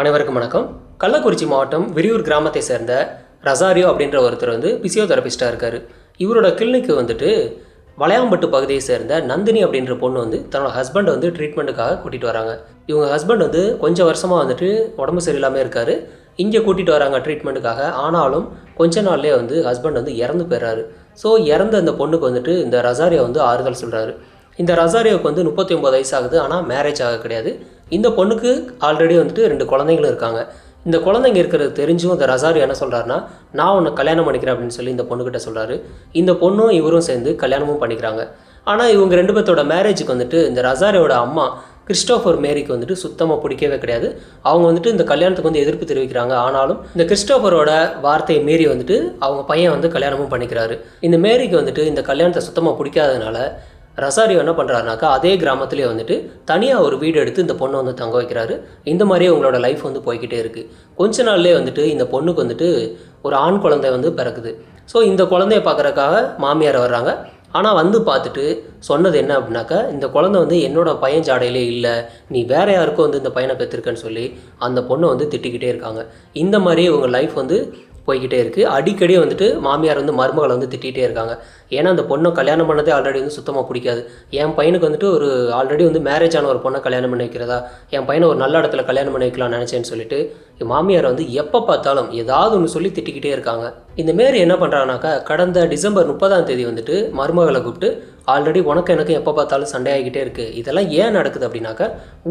அனைவருக்கும் வணக்கம். கள்ளக்குறிச்சி மாவட்டம் விரியூர் கிராமத்தை சேர்ந்த ரசாரியோ அப்படின்ற ஒருத்தர் வந்து பிசியோதெரபிஸ்டாக இருக்கார். இவரோட கிளினிக்கு வந்துட்டு வளையாம்பட்டு பகுதியை சேர்ந்த நந்தினி அப்படின்ற பொண்ணு வந்து தன்னோட ஹஸ்பண்ட் வந்து ட்ரீட்மெண்ட்டுக்காக கூட்டிகிட்டு வராங்க. இவங்க ஹஸ்பண்ட் வந்து கொஞ்சம் வருஷமாக வந்துட்டு உடம்பு சரியில்லாமல் இருக்கார். இங்கே கூட்டிகிட்டு வராங்க ட்ரீட்மெண்ட்டுக்காக ஆனாலும் கொஞ்ச நாள்லேயே வந்து ஹஸ்பண்ட் வந்து இறந்து போயிடுறாரு ஸோ இறந்த அந்த பொண்ணுக்கு வந்துட்டு இந்த ரசாரியோ வந்து ஆறுதல் சொல்கிறாரு இந்த ரசாரியோவுக்கு வந்து முப்பத்தி ஒம்பது வயசு ஆகுது. ஆனால் மேரேஜ் ஆக கிடையாது. இந்த பொண்ணுக்கு ஆல்ரெடி வந்துட்டு ரெண்டு குழந்தைங்களும் இருக்காங்க. இந்த குழந்தைங்க இருக்கிறது தெரிஞ்சும் இந்த ரசாரி என்ன சொல்கிறாருன்னா நான் உன்னை கல்யாணம் பண்ணிக்கிறேன் அப்படின்னு சொல்லி இந்த பொண்ணுக்கிட்ட சொல்கிறாரு இந்த பொண்ணும் இவரும் சேர்ந்து கல்யாணமும் பண்ணிக்கிறாங்க. ஆனால் இவங்க ரெண்டு பேர்த்தோட மேரேஜுக்கு வந்துட்டு இந்த ரசாரியோட அம்மா கிறிஸ்டோஃபர் மேரிக்கு வந்துட்டு சுத்தமாக பிடிக்கவே கிடையாது. அவங்க வந்துட்டு இந்த கல்யாணத்துக்கு வந்து எதிர்ப்பு தெரிவிக்கிறாங்க. ஆனாலும் இந்த கிறிஸ்டோஃபரோட வார்த்தையை மீறி வந்துட்டு அவங்க பையன் வந்து கல்யாணமும் பண்ணிக்கிறாரு. இந்த மேரிக்கு வந்துட்டு இந்த கல்யாணத்தை சுத்தமாக பிடிக்காததுனால ரசாரியோ என்ன பண்ணுறாருனாக்கா அதே கிராமத்துலேயே வந்துட்டு தனியாக ஒரு வீடு எடுத்து இந்த பொண்ணை வந்து தங்க வைக்கிறாரு. இந்த மாதிரியே உங்களோட லைஃப் வந்து போய்கிட்டே இருக்குது கொஞ்ச நாள்லேயே வந்துட்டு இந்த பொண்ணுக்கு வந்துட்டு ஒரு ஆண் குழந்தை வந்து பிறக்குது. ஸோ இந்த குழந்தைய பார்க்குறக்காக மாமியார் வர்றாங்க. ஆனால் வந்து பார்த்துட்டு சொன்னது என்ன அப்படின்னாக்கா இந்த குழந்தை வந்து என்னோட பையன் ஜாடையிலே இல்லை நீ வேற யாருக்கும் வந்து இந்த பையனை பெற்றிருக்கன்னு சொல்லி அந்த பொண்ணை வந்து திட்டிக்கிட்டே இருக்காங்க. இந்த மாதிரி உங்கள் லைஃப் வந்து போய்கிட்டே இருக்குது அடிக்கடி வந்துட்டு மாமியார் வந்து மருமகளை வந்து திட்டிகிட்டே இருக்காங்க. ஏன்னா அந்த பொண்ணை கல்யாணம் பண்ணதே ஆல்ரெடி வந்து சுத்தமாக பிடிக்காது. என் பையனுக்கு வந்துட்டு ஒரு ஆல்ரெடி வந்து மேரேஜ் ஆன ஒரு பொண்ணை கல்யாணம் பண்ணி வைக்கிறதா? என் பையனை ஒரு நல்ல இடத்துல கல்யாணம் பண்ணி வைக்கலாம்னு நினச்சேன்னு சொல்லிட்டு என் மாமியார் வந்து எப்போ பார்த்தாலும் ஏதாவது ஒன்று சொல்லி திட்டிக்கிட்டே இருக்காங்க. இந்த மாரி என்ன பண்ணுறாங்கனாக்கா கடந்த டிசம்பர் முப்பதாம் தேதி வந்துட்டு மருமகளை கூப்பிட்டு ஆல்ரெடி உனக்கு எனக்கு எப்போ பார்த்தாலும் சண்டை ஆகிக்கிட்டே இருக்குது இதெல்லாம் ஏன் நடக்குது அப்படின்னாக்கா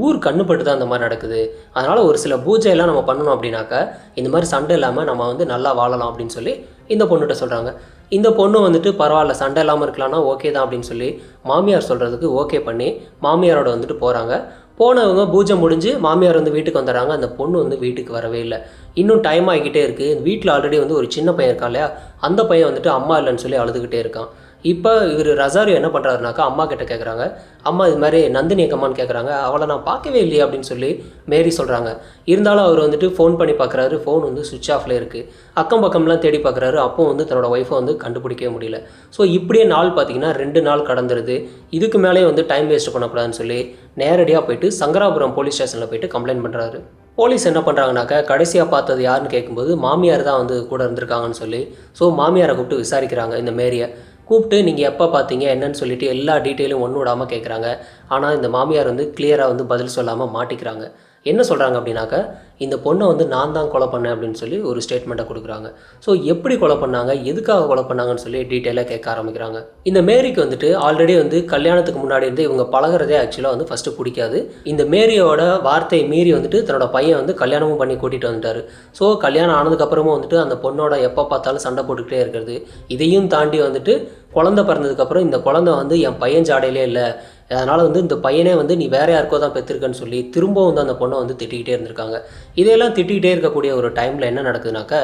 ஊர் கண்ணுப்பட்டு தான் அந்த மாதிரி நடக்குது. அதனால் ஒரு சில பூஜையெல்லாம் நம்ம பண்ணணும் அப்படின்னாக்கா இந்த மாதிரி சண்டை இல்லாமல் நம்ம வந்து நல்லா வாழலாம் அப்படின்னு சொல்லி இந்த பொண்ணுகிட்ட சொல்கிறாங்க இந்த பொண்ணு வந்துட்டு பரவாயில்ல சண்டை இல்லாமல் இருக்கலாம்னா ஓகே தான் அப்படின்னு சொல்லி மாமியார் சொல்கிறதுக்கு ஓகே பண்ணி மாமியாரோட வந்துட்டு போகிறாங்க போனவங்க பூஜை முடிஞ்சு மாமியார் வந்து வீட்டுக்கு வந்துடுறாங்க. அந்த பொண்ணு வந்து வீட்டுக்கு வரவே இல்லை. இன்னும் டைம் ஆகிக்கிட்டே இருக்குது வீட்டில் ஆல்ரெடி வந்து ஒரு சின்ன பையன் இருக்கா இல்லையா? அந்த பையன் வந்துட்டு அம்மா இல்லைன்னு சொல்லி அழுதுகிட்டே இருக்கான். இப்போ இவர் ரசாரியோ என்ன பண்ணுறாருனாக்கா அம்மா கிட்ட கேட்குறாங்க அம்மா இது மாதிரி நந்தினி எங்கம்மான்னு கேட்குறாங்க அவளை நான் பார்க்கவே இல்லையே அப்படின்னு சொல்லி மேரி சொல்கிறாங்க இருந்தாலும் அவர் வந்துட்டு ஃபோன் பண்ணி பார்க்குறாரு ஃபோன் வந்து சுவிட்ச் ஆஃப்ல இருக்குது அக்கம் பக்கம்லாம் தேடி பார்க்குறாரு அப்போ வந்து தன்னோட ஒய்ஃபை வந்து கண்டுபிடிக்கவே முடியல. ஸோ இப்படியே நாள் பார்த்தீங்கன்னா ரெண்டு நாள் கடந்துருது. இதுக்கு மேலே வந்து டைம் வேஸ்ட் பண்ணக்கூடாதுன்னு சொல்லி நேரடியாக போயிட்டு சங்கராபுரம் போலீஸ் ஸ்டேஷனில் போயிட்டு கம்ப்ளைண்ட் பண்ணுறாரு போலீஸ் என்ன பண்ணுறாங்கனாக்கா கடைசியாக பார்த்தது யாருன்னு கேட்கும்போது மாமியார் தான் வந்து கூட இருந்திருக்காங்கன்னு சொல்லி ஸோ மாமியாரை கூப்பிட்டு விசாரிக்கிறாங்க இந்த மேரியை. கூப்பிட்டு நீங்கள் எப்போ பார்த்தீங்க என்னன்னு சொல்லிட்டு எல்லா டீட்டெயிலும் ஒன்று விடாமல் கேட்குறாங்க ஆனால் இந்த மாமியார் வந்து கிளியராக வந்து பதில் சொல்லாமல் மாட்டிக்கிறாங்க. என்ன சொல்கிறாங்க அப்படின்னாக்கா இந்த பொண்ணை வந்து நான் தான் கொலை பண்ணேன் அப்படின்னு சொல்லி ஒரு ஸ்டேட்மெண்ட்டை கொடுக்குறாங்க. ஸோ எப்படி கொலை பண்ணாங்க எதுக்காக கொலை பண்ணாங்கன்னு சொல்லி டீட்டெயிலாக கேட்க ஆரம்பிக்கிறாங்க. இந்த மேரிக்கு வந்துட்டு ஆல்ரெடி வந்து கல்யாணத்துக்கு முன்னாடி இருந்து இவங்க பழகுறதே ஆக்சுவலாக வந்து ஃபஸ்ட்டு பிடிக்காது. இந்த மேரியோட வார்த்தையை மீறி வந்துட்டு தன்னோட பையன் வந்து கல்யாணமும் பண்ணி கூட்டிகிட்டு வந்துட்டார். ஸோ கல்யாணம் ஆனதுக்கப்புறமும் வந்துட்டு அந்த பொண்ணோட எப்போ பார்த்தாலும் சண்டை போட்டுக்கிட்டே இருக்கிறது. இதையும் தாண்டி வந்துட்டு குழந்த பிறந்ததுக்கப்புறம் இந்த குழந்தை வந்து என் பையன் ஜாடையிலே இல்லை. அதனால் வந்து இந்த பையனே வந்து நீ வேற யாருக்கோ தான் பெற்றிருக்கன்னு சொல்லி திரும்பவும் வந்து அந்த பொண்ணை வந்து திட்டிக்கிட்டே இருந்திருக்காங்க. இதையெல்லாம் திட்டிக்கிட்டே இருக்கக்கூடிய ஒரு டைமில் என்ன நடக்குதுனாக்கா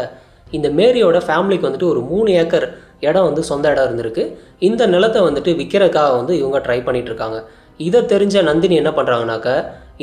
இந்த மேரியோட ஃபேமிலிக்கு வந்துட்டு ஒரு மூணு ஏக்கர் இடம் வந்து சொந்த இடம் இருந்திருக்கு. இந்த நிலத்தை வந்துட்டு விற்கிறதுக்காக வந்து இவங்க ட்ரை பண்ணிகிட்டு இருக்காங்க இதை தெரிஞ்ச நந்தினி என்ன பண்ணுறாங்கனாக்கா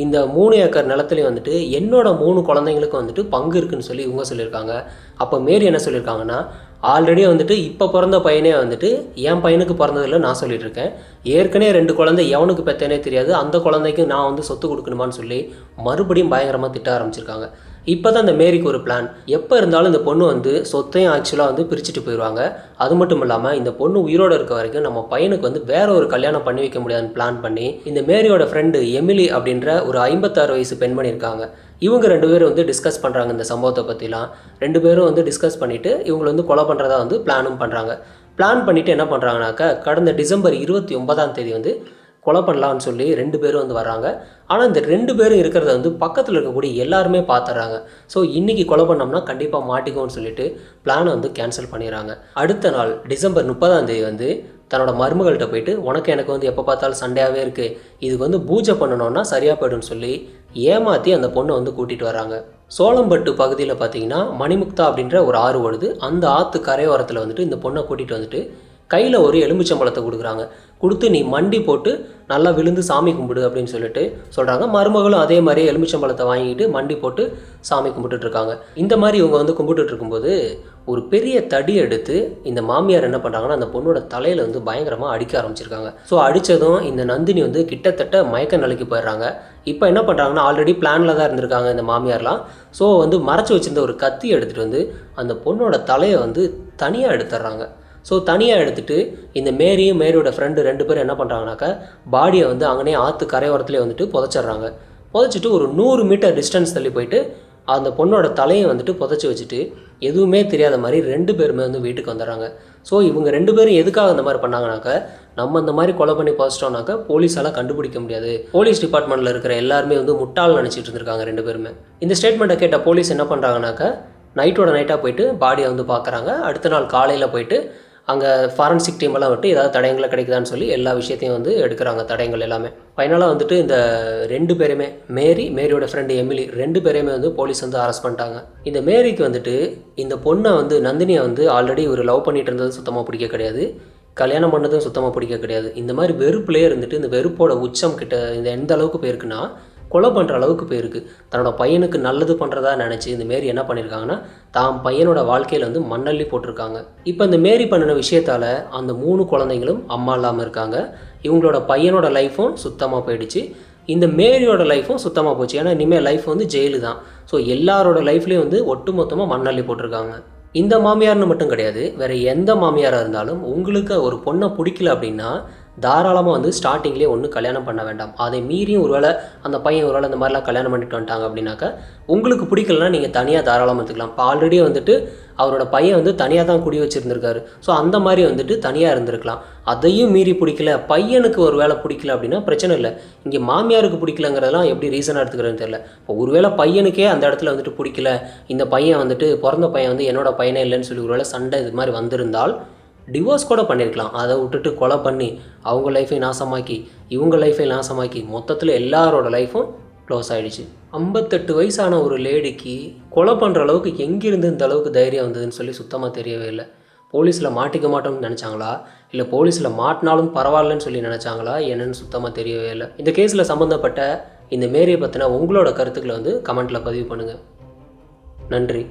இந்த மூணு ஏக்கர் நிலத்துலையும் வந்துட்டு என்னோட மூணு குழந்தைங்களுக்கு வந்துட்டு பங்கு இருக்குன்னு சொல்லி இவங்க சொல்லியிருக்காங்க. அப்போ மேரி என்ன சொல்லியிருக்காங்கன்னா ஆல்ரெடி வந்துட்டு இப்போ பிறந்த பையனே வந்துட்டு என் பையனுக்கு பிறந்ததில்ல நான் சொல்லிட்டு இருக்கேன் ஏற்கனவே ரெண்டு குழந்தை எவனுக்கு பெற்றனே தெரியாது. அந்த குழந்தைக்கு நான் வந்து சொத்து கொடுக்கணுமான்னு சொல்லி மறுபடியும் பயங்கரமாக திட்ட ஆரம்பிச்சிருக்காங்க. இப்போ தான் இந்த மேரிக்கு ஒரு பிளான் எப்போ இருந்தாலும் இந்த பொண்ணு வந்து சொத்தையும் ஆக்சுவலாக வந்து பிரிச்சுட்டு போயிடுவாங்க அது மட்டும் இல்லாமல் இந்த பொண்ணு உயிரோடு இருக்க வரைக்கும் நம்ம பையனுக்கு வந்து வேற ஒரு கல்யாணம் பண்ணி வைக்க முடியாதுன்னு பிளான் பண்ணி இந்த மேரியோட ஃப்ரெண்டு எமிலி அப்படின்ற ஒரு ஐம்பத்தாறு வயசு பெண்மணி இருக்காங்க. இவங்க ரெண்டு பேரும் வந்து டிஸ்கஸ் பண்ணுறாங்க இந்த சம்பவத்தை பற்றிலாம் ரெண்டு பேரும் வந்து டிஸ்கஸ் பண்ணிவிட்டு இவங்களை வந்து கொலை பண்ணுறதா வந்து பிளானும் பண்ணுறாங்க பிளான் பண்ணிவிட்டு என்ன பண்ணுறாங்கனாக்கா கடந்த டிசம்பர் இருபத்தி ஒன்பதாம் தேதி வந்து கொலை பண்ணலாம்னு சொல்லி ரெண்டு பேரும் வந்து வராங்க ஆனால் இந்த ரெண்டு பேரும் இருக்கிறத வந்து பக்கத்தில் இருக்கக்கூடிய எல்லாருமே பார்த்துறாங்க ஸோ இன்றைக்கி கொலை பண்ணோம்னா கண்டிப்பாக மாட்டிக்கும்னு சொல்லிட்டு பிளானை வந்து கேன்சல் பண்ணிடுறாங்க. அடுத்த நாள் டிசம்பர் முப்பதாம் தேதி வந்து தன்னோட மருமகள்கிட்ட போயிட்டு உனக்கு எனக்கு வந்து எப்போ பார்த்தாலும் சண்டையாகவே இருக்குது இதுக்கு வந்து பூஜை பண்ணணும்னா சரியாக போய்டும்னு சொல்லி ஏமாற்றி அந்த பொண்ணை வந்து கூட்டிகிட்டு வராங்க சோளம்பட்டு பகுதியில் பார்த்தீங்கன்னா மணிமுக்தா அப்படின்ற ஒரு ஆறு ஓடுது. அந்த ஆற்று கரையோரத்தில் வந்துட்டு இந்த பொண்ணை கூட்டிகிட்டு வந்துட்டு கையில் ஒரு எலுமிச்சம்பழத்தை கொடுக்குறாங்க. கொடுத்து நீ மண்டி போட்டு நல்லா விழுந்து சாமி கும்பிடு அப்படின்னு சொல்லிட்டு சொல்கிறாங்க மருமகளும் அதே மாதிரி எலுமிச்சம்பழத்தை வாங்கிட்டு மண்டி போட்டு சாமி கும்பிட்டுட்ருக்காங்க இந்த மாதிரி இவங்க வந்து கும்பிட்டுட்டு இருக்கும்போது ஒரு பெரிய தடி எடுத்து இந்த மாமியார் என்ன பண்ணுறாங்கன்னா அந்த பொண்ணோட தலையில் வந்து பயங்கரமாக அடிக்க ஆரம்பிச்சிருக்காங்க. ஸோ அடித்ததும் இந்த நந்தினி வந்து கிட்டத்தட்ட மயக்க நிலைக்கு போயிடுறாங்க. இப்போ என்ன பண்ணுறாங்கன்னா ஆல்ரெடி பிளானில் தான் இருந்திருக்காங்க இந்த மாமியார்லாம். ஸோ வந்து மறைச்சி வச்சிருந்த ஒரு கத்தி எடுத்துகிட்டு வந்து அந்த பொண்ணோட தலையை வந்து தனியாக எடுத்துடுறாங்க. ஸோ தனியாக எடுத்துட்டு இந்த மேரியும் மேரியோட ஃப்ரெண்டு ரெண்டு பேரும் என்ன பண்ணுறாங்கனாக்கா பாடியை வந்து அங்கனே ஆற்று கரையோரத்துலேயே வந்துட்டு புதைச்சிட்றாங்க. புதைச்சிட்டு ஒரு நூறு மீட்டர் டிஸ்டன்ஸ் தள்ளி போயிட்டு அந்த பொண்ணோட தலையை வந்துட்டு புதைச்சி வச்சுட்டு எதுவுமே தெரியாத மாதிரி ரெண்டு பேருமே வந்து வீட்டுக்கு வந்துடுறாங்க. ஸோ இவங்க ரெண்டு பேரும் எதுக்காக இந்த மாதிரி பண்ணாங்கனாக்கா நம்ம இந்த மாதிரி கொலை பண்ணி புதைச்சிட்டோம்னாக்கா போலீஸால் கண்டுபிடிக்க முடியாது. போலீஸ் டிபார்ட்மெண்ட்டில் இருக்கிற எல்லாருமே வந்து முட்டாள் நினச்சிட்டு இருந்திருக்காங்க ரெண்டு பேருமே. இந்த ஸ்டேட்மெண்ட்டை கேட்ட போலீஸ் என்ன பண்ணுறாங்கனாக்கா நைட்டோட நைட்டாக போயிட்டு பாடியை வந்து பார்க்குறாங்க அடுத்த நாள் காலையில் போயிட்டு அங்கே ஃபாரன்சிக் டீம் எல்லாம் வந்துட்டு ஏதாவது தடயங்களை கிடைக்குதான்னு சொல்லி எல்லா விஷயத்தையும் வந்து எடுக்கிறாங்க தடயங்கள் எல்லாமே. ஃபைனலாக வந்துட்டு இந்த ரெண்டு பேருமே மேரி மேரியோட ஃப்ரெண்டு எமிலி ரெண்டு பேரையுமே வந்து போலீஸ் வந்து அரெஸ்ட் பண்ணிட்டாங்க. இந்த மேரிக்கு வந்துட்டு இந்த பொண்ணை வந்து நந்தினியை வந்து ஆல்ரெடி ஒரு லவ் பண்ணிட்டு இருந்தது சுத்தமாக பிடிக்க கிடையாது. கல்யாணம் பண்ணதும் சுத்தமாக பிடிக்க கிடையாது. இந்த மாதிரி வெறுப்புலேயே இருந்துட்டு இந்த வெறுப்போட உச்சம் கிட்ட இந்த எந்த அளவுக்கு போயிருக்குன்னா கொலை பண்ணுற அளவுக்கு போயிருக்கு. தன்னோட பையனுக்கு நல்லது பண்ணுறதா நினச்சி இந்த மாரி என்ன பண்ணியிருக்காங்கன்னா தாம் பையனோட வாழ்க்கையில் வந்து மண்ணள்ளி போட்டிருக்காங்க. இப்போ இந்த மேரி பண்ணின விஷயத்தால் அந்த மூணு குழந்தைங்களும் அம்மா இல்லாமல் இருக்காங்க. இவங்களோட பையனோட லைஃப்பும் சுத்தமாக போயிடுச்சு. இந்த மேரியோட லைஃப்பும் சுத்தமாக போச்சு. ஏன்னா இனிமேல் லைஃப் வந்து ஜெயிலு தான். ஸோ எல்லாரோட லைஃப்லேயும் வந்து ஒட்டுமொத்தமாக மண்ணள்ளி போட்டிருக்காங்க. இந்த மாமியார்னு மட்டும் கிடையாது. வேறு எந்த மாமியாராக இருந்தாலும் உங்களுக்கு ஒரு பொண்ணை பிடிக்கல அப்படின்னா தாராளமாக வந்து ஸ்டார்டிங்லேயே ஒன்று கல்யாணம் பண்ண வேண்டாம். அதை மீறியும் ஒருவேளை அந்த பையன் ஒருவேளை இந்த மாதிரிலாம் கல்யாணம் பண்ணிட்டு வந்துட்டாங்க அப்படின்னாக்கா உங்களுக்கு பிடிக்கலனா நீங்கள் தனியாக தாராளமாக எடுத்துக்கலாம் இப்போ ஆல்ரெடி வந்துட்டு அவரோட பையன் வந்து தனியாக தான் குடி வச்சுருந்துருக்காரு. ஸோ அந்த மாதிரி வந்துட்டு தனியாக இருந்திருக்கலாம். அதையும் மீறி பிடிக்கல. பையனுக்கு ஒரு வேலை பிடிக்கல அப்படின்னா பிரச்சனை இல்லை. இங்கே மாமியாருக்கு பிடிக்கலங்கிறதெல்லாம் எப்படி ரீசனாக எடுத்துக்கிறேன்னு தெரியல. இப்போ ஒருவேளை பையனுக்கே அந்த இடத்துல வந்துட்டு பிடிக்கல. இந்த பையன் வந்துட்டு பிறந்த பையன் வந்து என்னோட பையனே இல்லைன்னு சொல்லி ஒருவேளை சண்டை இது மாதிரி வந்திருந்தால் டிவோர்ஸ் கூட பண்ணியிருக்கலாம் அதை விட்டுட்டு கொலை பண்ணி அவங்க லைஃபை நாசமாக்கி இவங்க லைஃபை நாசமாக்கி மொத்தத்தில் எல்லாரோட லைஃப்பும் க்ளோஸ் ஆகிடுச்சு ஐம்பத்தெட்டு வயசான ஒரு லேடிக்கு கொலை பண்ணுற அளவுக்கு எங்கேருந்து இந்த அளவுக்கு தைரியம் வந்ததுன்னு சொல்லி சுத்தமாக தெரியவே இல்லை. போலீஸில் மாட்டிக்க மாட்டோம்னு நினச்சாங்களா? இல்லை போலீஸில் மாட்டினாலும் பரவாயில்லன்னு சொல்லி நினச்சாங்களா? என்னன்னு சுத்தமாக தெரியவே இல்லை. இந்த கேஸில் சம்மந்தப்பட்ட இந்த மேரியை பற்றின உங்களோட கருத்துக்களை வந்து கமெண்ட்டில் பதிவு பண்ணுங்கள் நன்றி.